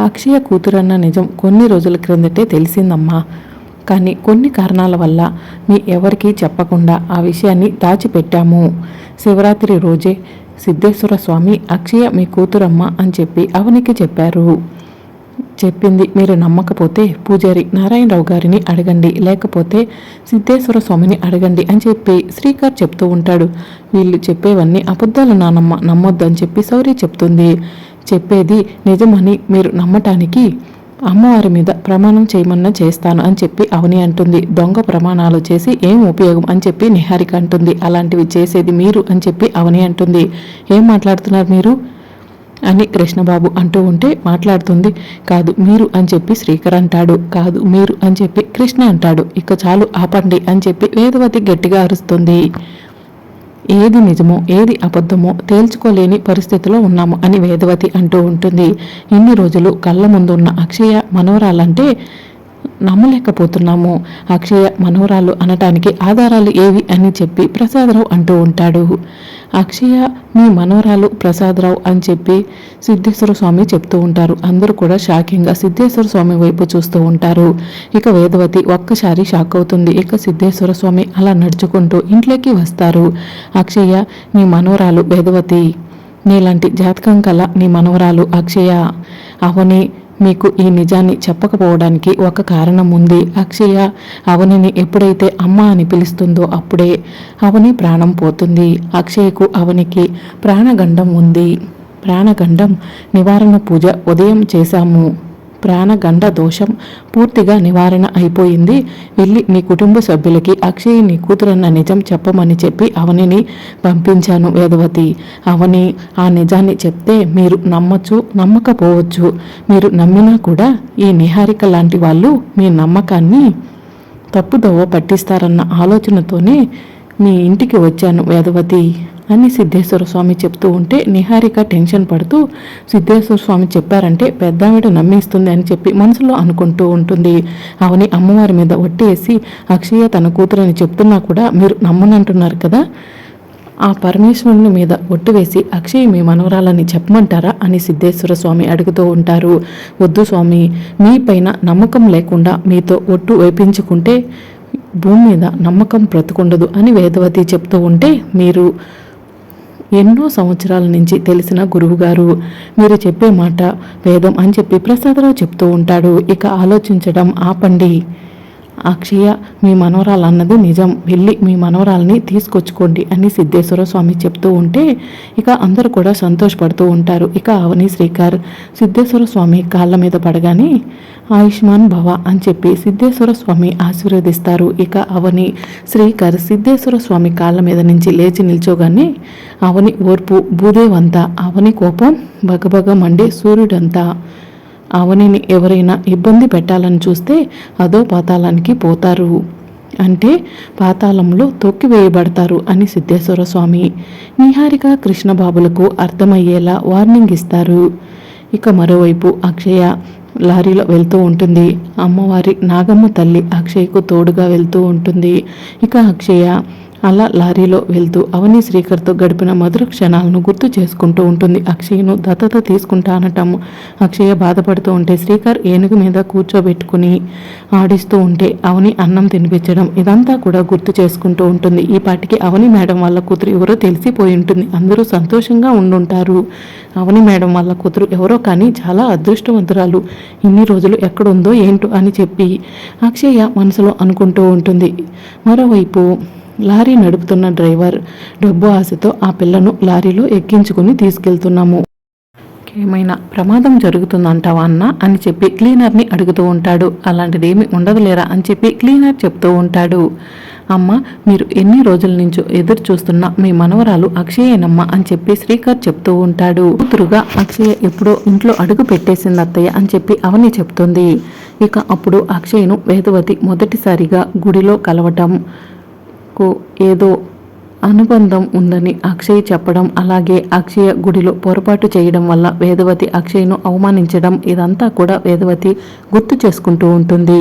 అక్షయ కూతురన్న నిజం కొన్ని రోజుల క్రిందటే తెలిసిందమ్మా. కానీ కొన్ని కారణాల వల్ల మీ ఎవరికీ చెప్పకుండా ఆ విషయాన్ని దాచిపెట్టాము. శివరాత్రి రోజే సిద్ధేశ్వర స్వామి అక్షయ మీ కూతురమ్మ అని చెప్పి అవనికి చెప్పారు. చెప్పింది మీరు నమ్మకపోతే పూజారి నారాయణరావు గారిని అడగండి లేకపోతే సిద్ధేశ్వర స్వామిని అడగండి అని చెప్పి శ్రీకర్ చెప్తూ ఉంటాడు. వీళ్ళు చెప్పేవన్నీ అబద్ధాలు నానమ్మ నమ్మొద్దు అని చెప్పి సౌరి చెప్తుంది. చెప్పేది నిజమని మీరు నమ్మటానికి అమ్మవారి మీద ప్రమాణం చేయమన్నా చేస్తాను అని చెప్పి అవని అంటుంది. దొంగ ప్రమాణాలు చేసి ఏం ఉపయోగం అని చెప్పి నిహారిక అంటుంది. అలాంటివి చేసేది మీరు అని చెప్పి అవని అంటుంది. ఏం మాట్లాడుతున్నారు మీరు? అని కృష్ణబాబు అంటూ ఉంటే మాట్లాడుతుంది. కాదు మీరు అని చెప్పి శ్రీకర్ అంటాడు. కాదు మీరు అని చెప్పి కృష్ణ అంటాడు. ఇక చాలు ఆపండి అని చెప్పి వేదవతి గట్టిగా అరుస్తుంది. ఏది నిజమో ఏది అబద్ధమో తేల్చుకోలేని పరిస్థితిలో ఉన్నాము అని వేదవతి అంటూ ఉంటుంది. ఇన్ని రోజులు కళ్ళ ముందు ఉన్న అక్షయ మనవరాలంటే నమ్మలేకపోతున్నాము. అక్షయ మనోరాలు అనటానికి ఆధారాలు ఏవి అని చెప్పి ప్రసాదరావు అంటూ ఉంటాడు. అక్షయ మీ మనవరాలు ప్రసాదరావు అని చెప్పి సిద్ధేశ్వర స్వామి చెప్తూ ఉంటారు. అందరూ కూడా షాకింగ్గా సిద్ధేశ్వర స్వామి వైపు చూస్తూ ఉంటారు. ఇక వేదవతి ఒక్కసారి షాక్ అవుతుంది. ఇక సిద్ధేశ్వర స్వామి అలా నడుచుకుంటూ ఇంట్లోకి వస్తారు. అక్షయ మీ మనవరాలు వేదవతి. నీలాంటి జాతకం కల నీ మనవరాలు అక్షయ. అవని మీకు ఈ నిజాన్ని చెప్పకపోవడానికి ఒక కారణం ఉంది. అక్షయ అవనిని ఎప్పుడైతే అమ్మ అని పిలుస్తుందో అప్పుడే అవని ప్రాణం పోతుంది. అక్షయకు అవనికి ప్రాణగండం ఉంది. ప్రాణగండం నివారణ పూజ ఉదయం చేశాము. ప్రాణగండ దోషం పూర్తిగా నివారణ అయిపోయింది. వెళ్ళి మీ కుటుంబ సభ్యులకి అక్షయ్ నీ కూతురన్న నిజం చెప్పమని చెప్పి అవనిని పంపించాను వేదవతి. అవని ఆ నిజాన్ని చెప్తే మీరు నమ్మచ్చు నమ్మకపోవచ్చు. మీరు నమ్మినా కూడా ఈ నిహారిక లాంటి వాళ్ళు మీ నమ్మకాన్ని తప్పుదోవ పట్టిస్తారన్న ఆలోచనతోనే మీ ఇంటికి వచ్చాను వేదవతి. అని సిద్ధేశ్వర స్వామి చెప్తూ ఉంటే నిహారిక టెన్షన్ పడుతూ సిద్ధేశ్వర స్వామి చెప్పారంటే పెద్దావిడ నమ్మిస్తుంది అని చెప్పి మనసులో అనుకుంటూ ఉంటుంది. అవని అమ్మవారి మీద ఒట్టేసి అక్షయ తన కూతురని చెప్తున్నా కూడా మీరు నమ్మనంటున్నారు కదా? ఆ పరమేశ్వరుని మీద ఒట్టు వేసి అక్షయ్ మీ మనవరాలని చెప్పమంటారా? అని సిద్ధేశ్వర స్వామి అడుగుతూ ఉంటారు. వద్దు స్వామి మీ పైన నమ్మకం లేకుండా మీతో ఒట్టు వేపించుకుంటే భూమి మీద నమ్మకం బ్రతుకుండదు అని వేదవతి చెప్తూ ఉంటే మీరు ఎన్నో సంవత్సరాల నుంచి తెలిసిన గురువుగారు. మీరు చెప్పే మాట వేదం అని చెప్పి ప్రసాదరావు చెప్తూ ఉంటాడు. ఇక ఆలోచించడం ఆపండి. అక్షయ మీ మనవరాలు అన్నది నిజం. వెళ్ళి మీ మనవరాల్ని తీసుకొచ్చుకోండి అని సిద్ధేశ్వర స్వామి చెప్తూ ఉంటే ఇక అందరూ కూడా సంతోషపడుతూ ఉంటారు. ఇక అవని శ్రీకర్ సిద్ధేశ్వర స్వామి కాళ్ళ మీద పడగానే ఆయుష్మాన్ భవ అని చెప్పి సిద్ధేశ్వర స్వామి ఆశీర్వదిస్తారు. ఇక అవని శ్రీకర్ సిద్ధేశ్వర స్వామి కాళ్ళ మీద నుంచి లేచి నిల్చోగానే అవని ఓర్పు భూదేవంతా అవని కోపం బగబగ మండే సూర్యుడంతా. అవనిని ఎవరైనా ఇబ్బంది పెట్టాలని చూస్తే అదో పాతాళానికి పోతారు. అంటే పాతాళంలో తొక్కివేయబడతారు అని సిద్ధేశ్వర స్వామి. నిహారిక కృష్ణబాబులకు అర్థమయ్యేలా వార్నింగ్ ఇస్తారు. ఇక మరోవైపు అక్షయ లారీలో వెళ్తూ ఉంటుంది. అమ్మవారి నాగమ్మ తల్లి అక్షయ్కు తోడుగా వెళ్తూ ఉంటుంది. ఇక అక్షయ అలా లారీలో వెళ్తూ అవని శ్రీకర్తో గడిపిన మధుర క్షణాలను గుర్తు చేసుకుంటూ ఉంటుంది. అక్షయ్ను దత్తత తీసుకుంటానటము. అక్షయ బాధపడుతూ ఉంటే శ్రీకర్ ఏనుగు మీద కూర్చోబెట్టుకుని ఆడిస్తూ ఉంటే అవని అన్నం తినిపించడం ఇదంతా కూడా గుర్తు చేసుకుంటూ ఉంటుంది. ఈ పాటికి అవని మేడం వాళ్ళ కూతురు ఎవరో తెలిసిపోయి ఉంటుంది. అందరూ సంతోషంగా ఉండుంటారు. అవని మేడం వాళ్ళ కూతురు ఎవరో కానీ చాలా అదృష్టవంతురాలు. ఇన్ని రోజులు ఎక్కడుందో ఏంటో అని చెప్పి అక్షయ మనసులో అనుకుంటూ ఉంటుంది. మరోవైపు లారీ నడుపుతున్న డ్రైవర్ డబ్బు ఆశతో ఆ పిల్లను లారీలో ఎక్కించుకుని తీసుకెళ్తున్నాము. ఏమైనా ప్రమాదం జరుగుతుందంటావా అన్న? అని చెప్పి క్లీనర్ని అడుగుతూ ఉంటాడు. అలాంటిదేమి ఉండదులేరా? అని చెప్పి క్లీనర్ చెప్తూ ఉంటాడు. అమ్మ మీరు ఎన్ని రోజుల నుంచో ఎదురు చూస్తున్న మీ మనవరాలు అక్షయేనమ్మ? అని చెప్పి శ్రీకర్ చెప్తూ ఉంటాడు. కూతురుగా అక్షయ ఎప్పుడో ఇంట్లో అడుగు పెట్టేసింది అత్తయ్య అని చెప్పి అవని చెప్తుంది. ఇక అప్పుడు అక్షయ్ను వేదవతి మొదటిసారిగా గుడిలో కలవటం కు ఏదో అనుబంధం ఉందని అక్షయ్ చెప్పడం అలాగే అక్షయ గుడిలో పొరపాటు చేయడం వల్ల వేదవతి అక్షయ్ను అవమానించడం ఇదంతా కూడా వేదవతి గుర్తు చేసుకుంటూ ఉంటుంది.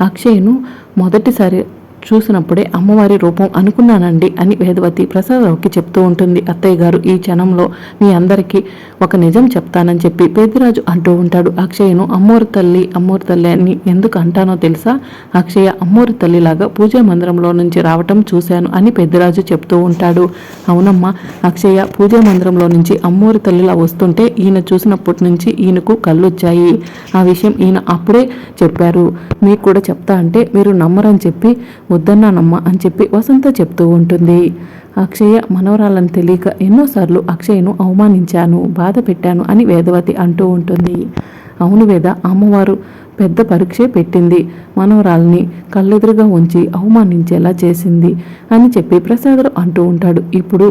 అక్షయ్ను మొదటిసారి చూసినప్పుడే అమ్మవారి రూపం అనుకున్నానండి అని వేదవతి ప్రసాదరావుకి చెప్తూ ఉంటుంది. అత్తయ్య గారు ఈ క్షణంలో మీ అందరికీ ఒక నిజం చెప్తానని చెప్పి పేదిరాజు అంటూ ఉంటాడు. అక్షయను అమ్మోరు తల్లి అమ్మోరు తల్లి అని ఎందుకు అంటానో తెలుసా? అక్షయ అమ్మోరు తల్లిలాగా పూజా మందిరంలో నుంచి రావటం చూశాను అని పెద్దరాజు చెప్తూ ఉంటాడు. అవునమ్మా అక్షయ పూజా మందిరంలో నుంచి అమ్మోరు తల్లిలా వస్తుంటే ఈయన చూసినప్పటి నుంచి ఈయనకు కళ్ళొచ్చాయి. ఆ విషయం ఈయన అప్పుడే చెప్పారు. మీకు కూడా చెప్తా అంటే మీరు నమ్మరని చెప్పి వద్దన్నానమ్మ అని చెప్పి వసంత చెప్తూ ఉంటుంది. అక్షయ మనవరాలను తెలియక ఎన్నోసార్లు అక్షయను అవమానించాను బాధ పెట్టాను అని వేదవతి అంటూ ఉంటుంది. అవును వేద అమ్మవారు పెద్ద పరీక్షే పెట్టింది. మనవరాల్ని కళ్ళెదురుగా ఉంచి అవమానించేలా చేసింది అని చెప్పి ప్రసాదరు అంటూ ఉంటాడు. ఇప్పుడు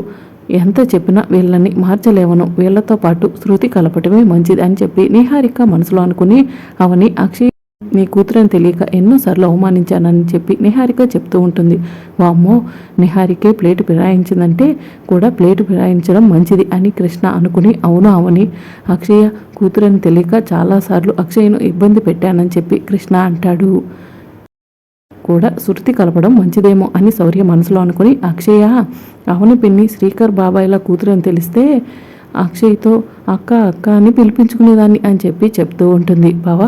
ఎంత చెప్పినా వీళ్ళని మార్చలేవను. వీళ్ళతో పాటు శృతి కలపటమే మంచిది అని చెప్పి నిహారిక మనసులో అనుకుని అవని అక్షయ్ నీ కూతురని తెలియక ఎన్నోసార్లు అవమానించానని చెప్పి నిహారిక చెప్తూ ఉంటుంది. వామ్మో నిహారికే ప్లేటు ఫిరాయించిందంటే కూడా ప్లేటు ఫిరాయించడం మంచిది అని కృష్ణ అనుకుని అవును అవని. అక్షయ కూతురని తెలియక చాలాసార్లు అక్షయ్ను ఇబ్బంది పెట్టానని చెప్పి కృష్ణ అంటాడు. కూడా శృతి కలపడం మంచిదేమో అని శౌర్య మనసులో అనుకుని అక్షయ అవని పిన్ని శ్రీకర్ బాబాయ్ల కూతురని తెలిస్తే అక్షయ్తో అక్క అక్క అని పిలిపించుకునేదాన్ని అని చెప్పి చెప్తూ ఉంటుంది. బావా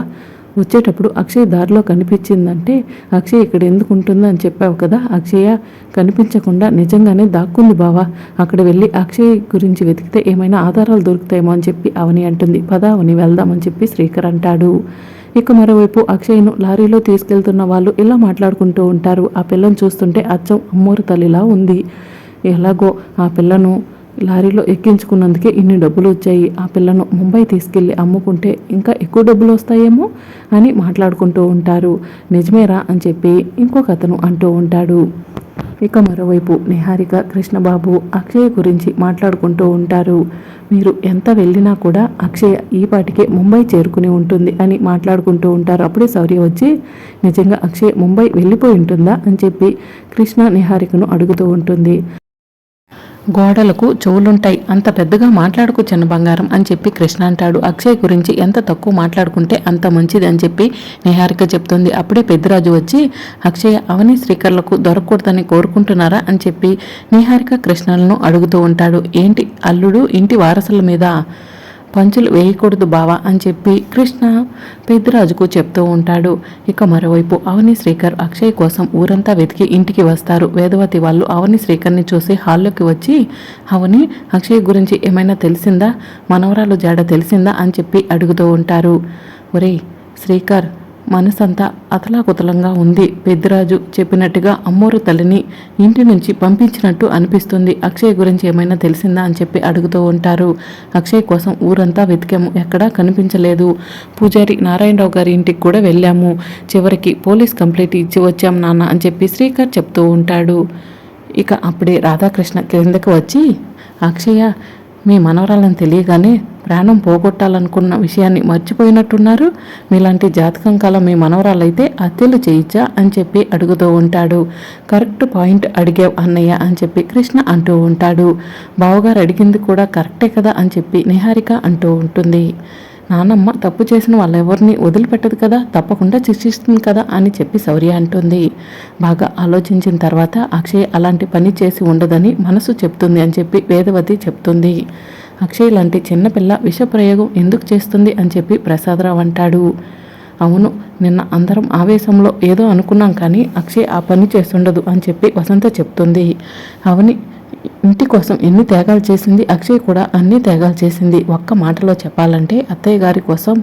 వచ్చేటప్పుడు అక్షయ్ దారిలో కనిపించిందంటే అక్షయ్ ఇక్కడ ఎందుకు ఉంటుందో అని చెప్పావు కదా. అక్షయ కనిపించకుండా నిజంగానే దాక్కుంది బావా. అక్కడ వెళ్ళి అక్షయ్ గురించి వెతికితే ఏమైనా ఆధారాలు దొరుకుతాయేమో అని చెప్పి అవని అంటుంది. పద అవని వెళ్దామని చెప్పి శ్రీకర్ అంటాడు. ఇక మరోవైపు అక్షయ్ను లారీలో తీసుకెళ్తున్న వాళ్ళు ఇలా మాట్లాడుకుంటూ ఉంటారు. ఆ పిల్లని చూస్తుంటే అచ్చం అమ్మోరు తల్లిలా ఉంది. ఎలాగో ఆ పిల్లను లారీలో ఎక్కించుకున్నందుకే ఇన్ని డబ్బులు వచ్చాయి ఆ పిల్లను ముంబై తీసుకెళ్ళి అమ్ముకుంటే ఇంకా ఎక్కువ డబ్బులు వస్తాయేమో అని మాట్లాడుకుంటూ ఉంటారు. నిజమేరా అని చెప్పి ఇంకొక అతను అంటూ ఉంటాడు. ఇక మరోవైపు నిహారిక కృష్ణబాబు అక్షయ్ గురించి మాట్లాడుకుంటూ ఉంటారు. మీరు ఎంత వెళ్ళినా కూడా అక్షయ ఈ పాటికే ముంబై చేరుకుని ఉంటుంది అని మాట్లాడుకుంటూ ఉంటారు. అప్పుడే శౌర్య వచ్చి నిజంగా అక్షయ్ ముంబై వెళ్ళిపోయి ఉంటుందా? అని చెప్పి కృష్ణ నిహారికను అడుగుతూ ఉంటుంది. గోడలకు చెవులుంటాయి. అంత పెద్దగా మాట్లాడుకు చిన్న బంగారం అని చెప్పి కృష్ణ అంటాడు. అక్షయ్ గురించి ఎంత తక్కువ మాట్లాడుకుంటే అంత మంచిది అని చెప్పి నిహారిక చెప్తుంది. అప్పుడే పెద్దరాజు వచ్చి అక్షయ అవని శ్రీకర్లకు దొరకకూడదని కోరుకుంటున్నారా అని చెప్పి నిహారిక కృష్ణలను అడుగుతూ ఉంటాడు. ఏంటి అల్లుడు? ఇంటి వారసుల మీద పంచులు వేయకూడదు బావా అని చెప్పి కృష్ణ పెద్దరాజుకు చెప్తూ ఉంటాడు. ఇక మరోవైపు అవని శ్రీకర్ అక్షయ్ కోసం ఊరంతా వెతికి ఇంటికి వస్తారు. వేదవతి వాళ్ళు అవని శ్రీకర్ని చూసి హాల్లోకి వచ్చి అవని అక్షయ్ గురించి ఏమైనా తెలిసిందా? మనవరాలు జాడ తెలిసిందా? అని చెప్పి అడుగుతూ ఉంటారు. ఒరేయ్ శ్రీకర్ మనసంతా అతలాకుతలంగా ఉంది. పెద్దిరాజు చెప్పినట్టుగా అమ్మోరు తల్లిని ఇంటి నుంచి పంపించినట్టు అనిపిస్తుంది. అక్షయ్ గురించి ఏమైనా తెలిసిందా అని చెప్పి అడుగుతూ ఉంటారు. అక్షయ్ కోసం ఊరంతా వెతికాము. ఎక్కడా కనిపించలేదు. పూజారి నారాయణరావు గారి ఇంటికి కూడా వెళ్ళాము. చివరికి పోలీస్ కంప్లైంట్ ఇచ్చి వచ్చాం నాన్న అని చెప్పి శ్రీకర్ చెప్తూ ఉంటాడు. ఇక అప్పుడే రాధాకృష్ణ క్రిందకు వచ్చి అక్షయ మీ మనవరాలను తెలియగానే ప్రాణం పోగొట్టాలనుకున్న విషయాన్ని మర్చిపోయినట్టున్నారు. మీలాంటి జాతకం కల మీ మనవరాలైతే హత్యలు చేయించా అని చెప్పి అడుగుతూ ఉంటాడు. కరెక్ట్ పాయింట్ అడిగావు అన్నయ్య అని చెప్పి కృష్ణ అంటూ ఉంటాడు. బావగారు అడిగింది కూడా కరెక్టే కదా అని చెప్పి నిహారిక అంటూ ఉంటుంది. నానమ్మ తప్పు చేసిన వాళ్ళెవరిని వదిలిపెట్టదు కదా తప్పకుండా శిక్షిస్తుంది కదా అని చెప్పి శౌర్య అంటుంది. బాగా ఆలోచించిన తర్వాత అక్షయ్ అలాంటి పని చేసి ఉండదని మనసు చెప్తుంది అని చెప్పి వేదవతి చెప్తుంది. అక్షయ్ లాంటి చిన్నపిల్ల విషప్రయోగం ఎందుకు చేస్తుంది అని చెప్పి ప్రసాదరావు అంటాడు. అవును నిన్న అందరం ఆవేశంలో ఏదో అనుకున్నాం కానీ అక్షయ్ ఆ పని చేస్తుండదు అని చెప్పి వసంత చెప్తుంది. అవని ఇంటి కోసం ఎన్ని త్యాగాలు చేసింది? అక్షయ్ కూడా అన్ని త్యాగాలు చేసింది. ఒక్క మాటలో చెప్పాలంటే అత్తయ్య గారి కోసం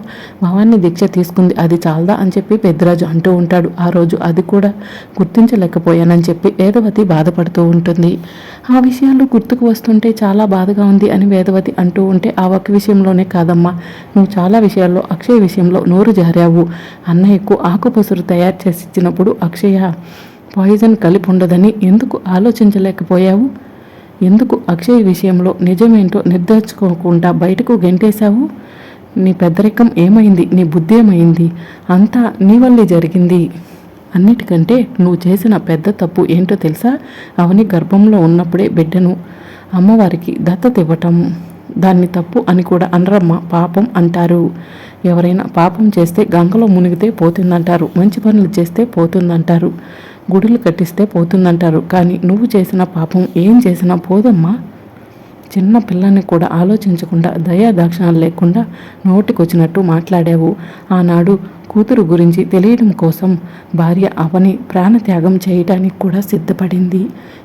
భవాన్ని దీక్ష తీసుకుంది. అది చాలదా అని చెప్పి పెద్దరాజు అంటూ ఉంటాడు. ఆ రోజు అది కూడా గుర్తించలేకపోయానని చెప్పి వేదవతి బాధపడుతూ ఉంటుంది. ఆ విషయాలు గుర్తుకు వస్తుంటే చాలా బాధగా ఉంది అని వేదవతి అంటూ ఉంటే ఆ ఒక్క విషయంలోనే కాదమ్మా. నువ్వు చాలా విషయాల్లో అక్షయ్ విషయంలో నోరు జారావు. అన్నయ్యకు ఆకుపసురు తయారు చేసి ఇచ్చినప్పుడు అక్షయ పాయిజన్ కలిపి ఉండదని ఎందుకు ఆలోచించలేకపోయావు? ఎందుకు అక్షయ్ విషయంలో నిజమేంటో నిర్ధారించుకోకుండా బయటకు గెంటేశావు? నీ పెద్దరికం ఏమైంది? నీ బుద్ధి ఏమైంది? అంతా నీ వల్లే జరిగింది. అన్నిటికంటే నువ్వు చేసిన పెద్ద తప్పు ఏంటో తెలుసా? అవని గర్భంలో ఉన్నప్పుడే బిడ్డను అమ్మవారికి దత్తత ఇవ్వటం దాన్ని తప్పు అని కూడా అనరమ్మ పాపం అంటారు. ఎవరైనా పాపం చేస్తే గంగలో మునిగితే పోతుందంటారు. మంచి పనులు చేస్తే పోతుందంటారు. గుడులు కట్టిస్తే పోతుందంటారు. కానీ నువ్వు చేసిన పాపం ఏం చేసినా పోదమ్మా. చిన్న పిల్లని కూడా ఆలోచించకుండా దయా దాక్షణాలు లేకుండా నోటికొచ్చినట్టు మాట్లాడావు. ఆనాడు కూతురు గురించి తెలియడం కోసం భార్య అవని ప్రాణత్యాగం చేయడానికి కూడా సిద్ధపడింది.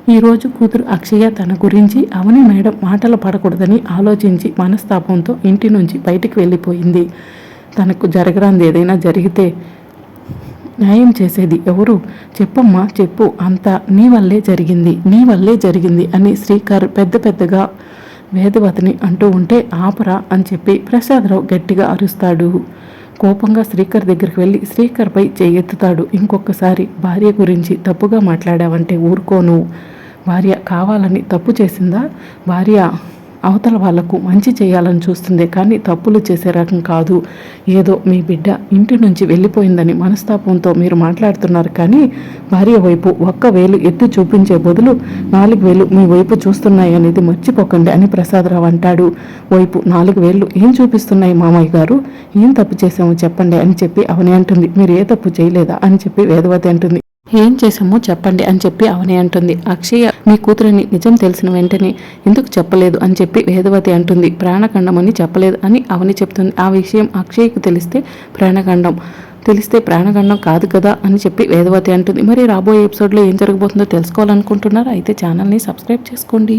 ఈరోజు కూతురు అక్షయ తన గురించి అవని మేడం మాటలు పడకూడదని ఆలోచించి మనస్తాపంతో ఇంటి నుంచి బయటికి వెళ్ళిపోయింది. తనకు జరగరాంది ఏదైనా జరిగితే న్యాయం చేసేది ఎవరు? చెప్పమ్మా చెప్పు. అంతా నీ వల్లే జరిగింది నీ వల్లే జరిగింది అని శ్రీకర్ పెద్ద పెద్దగా వేదవతిని అంటూ ఉంటే ఆపరా అని చెప్పి ప్రసాదరావు గట్టిగా అరుస్తాడు. కోపంగా శ్రీకర్ దగ్గరికి వెళ్ళి శ్రీకర్పై చేయెత్తుతాడు. ఇంకొకసారి భార్య గురించి తప్పుగా మాట్లాడావంటే ఊరుకోను. భార్య కావాలని తప్పు చేసిందా? భార్య అవతల వాళ్ళకు మంచి చేయాలని చూస్తుంది కానీ తప్పులు చేసే రకం కాదు. ఏదో మీ బిడ్డ ఇంటి నుంచి వెళ్ళిపోయిందని మనస్తాపంతో మీరు మాట్లాడుతున్నారు కానీ భార్య వైపు ఒక్క వేలు ఎత్తి చూపించే బదులు నాలుగు వేలు మీ వైపు చూస్తున్నాయి అనేది మర్చిపోకండి అని ప్రసాదరావు అంటాడు. వైపు నాలుగు వేలు ఏం చూపిస్తున్నాయి మామయ్య గారు? ఏం తప్పు చేసామో చెప్పండి అని చెప్పి అవని అంటుంది. మీరు ఏ తప్పు చేయలేదా అని చెప్పి వేదవతి అంటుంది. ఏం చేసామో చెప్పండి అని చెప్పి అవని అంటుంది. అక్షయ మీ కూతురిని నిజం తెలిసిన వెంటనే ఎందుకు చెప్పలేదు అని చెప్పి వేదవతి అంటుంది. ప్రాణఖండం అని చెప్పలేదు అని అవని చెప్తుంది. ఆ విషయం అక్షయ్కు తెలిస్తే ప్రాణఖండం. తెలిస్తే ప్రాణగండం కాదు కదా అని చెప్పి వేదవతి అంటుంది. మరి రాబోయే ఎపిసోడ్లో ఏం జరగబోతుందో తెలుసుకోవాలనుకుంటున్నారా? అయితే ఛానల్ని సబ్స్క్రైబ్ చేసుకోండి.